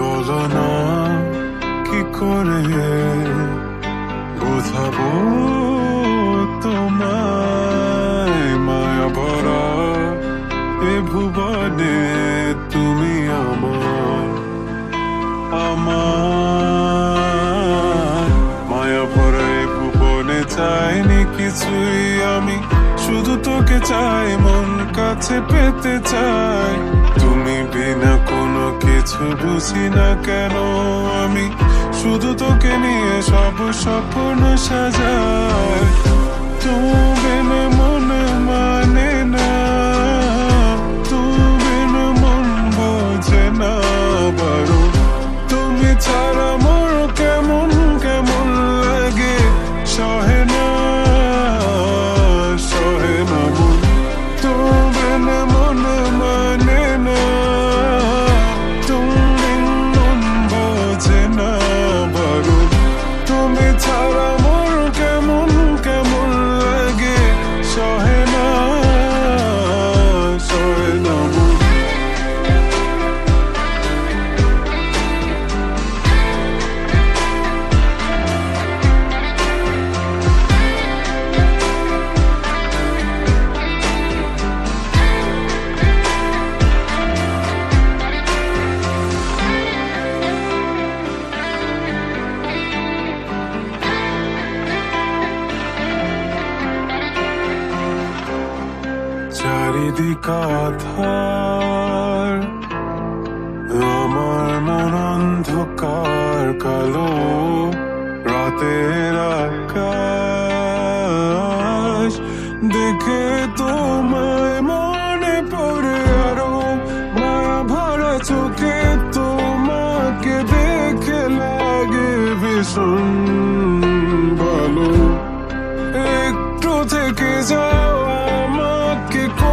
বলো না, কি করে বোঝাবো তোমায়? মায়া ভরা এ ভুবনে তুমি আমার আমার মায়া ভরা এ ভুবনে চাইনি কিছুই আমি, শুধু তোকে চাই, মন কাছে পেতে চাই। তুমি বিনা কিছু বুঝি না কেন আমি শুধু তোকে নিয়ে সব স্বপ্ন সাজায় তুমি মনে মা কাথার। আমার মন অন্ধকার, কালো রাতের আকাশ। দেখে তোমায় মনে পড়ে আরও। মায়া ভরা চোখে তোমাকে দেখে লাগে ভীষণ ভালো। একটু থেকে যাও আমাকে